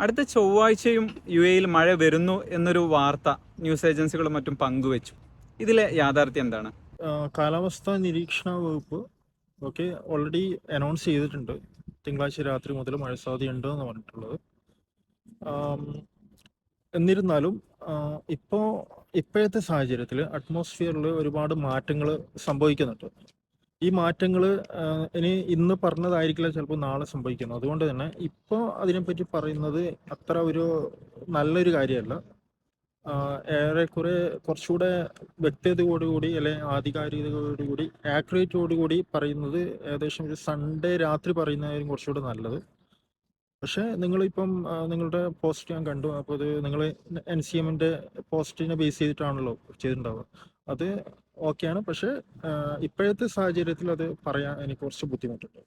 അടുത്ത ചൊവ്വാഴ്ചയും യു എയിൽ മഴ വരുന്നു എന്നൊരു വാർത്ത ന്യൂസ് ഏജൻസികളും മറ്റും പങ്കുവച്ചു. ഇതിലെ യാഥാർത്ഥ്യം എന്താണ്? കാലാവസ്ഥ നിരീക്ഷണ വകുപ്പ് ഓക്കെ ഓൾറെഡി അനൗൺസ് ചെയ്തിട്ടുണ്ട്. തിങ്കളാഴ്ച രാത്രി മുതൽ മഴ സാധ്യതയുണ്ട് എന്ന് പറഞ്ഞിട്ടുള്ളത്. എന്നിരുന്നാലും ഇപ്പോൾ ഇപ്പോഴത്തെ സാഹചര്യത്തിൽ അറ്റ്മോസ്ഫിയറിൽ ഒരുപാട് മാറ്റങ്ങൾ സംഭവിക്കുന്നുണ്ട്. ഈ മാറ്റങ്ങൾ ഇനി ഇന്ന് പറഞ്ഞതായിരിക്കില്ല ചിലപ്പോൾ നാളെ സംഭവിക്കുന്നത് അതുകൊണ്ട് തന്നെ ഇപ്പോൾ അതിനെപ്പറ്റി പറയുന്നത് അത്ര ഒരു നല്ലൊരു കാര്യമല്ല. ഏറെക്കുറെ കുറച്ചുകൂടെ വ്യക്തതയോടുകൂടി അല്ലെ ആധികാരികതയോടുകൂടി ആക്യുറേറ്റോടുകൂടി പറയുന്നത് ഏകദേശം ഒരു സൺഡേ രാത്രി പറയുന്നതായിരിക്കും കുറച്ചുകൂടെ നല്ലത്. പക്ഷേ നിങ്ങളിപ്പം നിങ്ങളുടെ പോസ്റ്റ് ഞാൻ കണ്ടു. അപ്പോൾ അത് നിങ്ങൾ എൻ സി എമ്മിന്റെ പോസ്റ്റിനെ ബേസ് ചെയ്തിട്ടാണല്ലോ ചെയ്തിട്ടുണ്ടാവുക. അത് ഓക്കെയാണ് പക്ഷേ ഇപ്പോഴത്തെ സാഹചര്യത്തിൽ അത് പറയാൻ എനിക്ക് കുറച്ച് ബുദ്ധിമുട്ടുണ്ട്.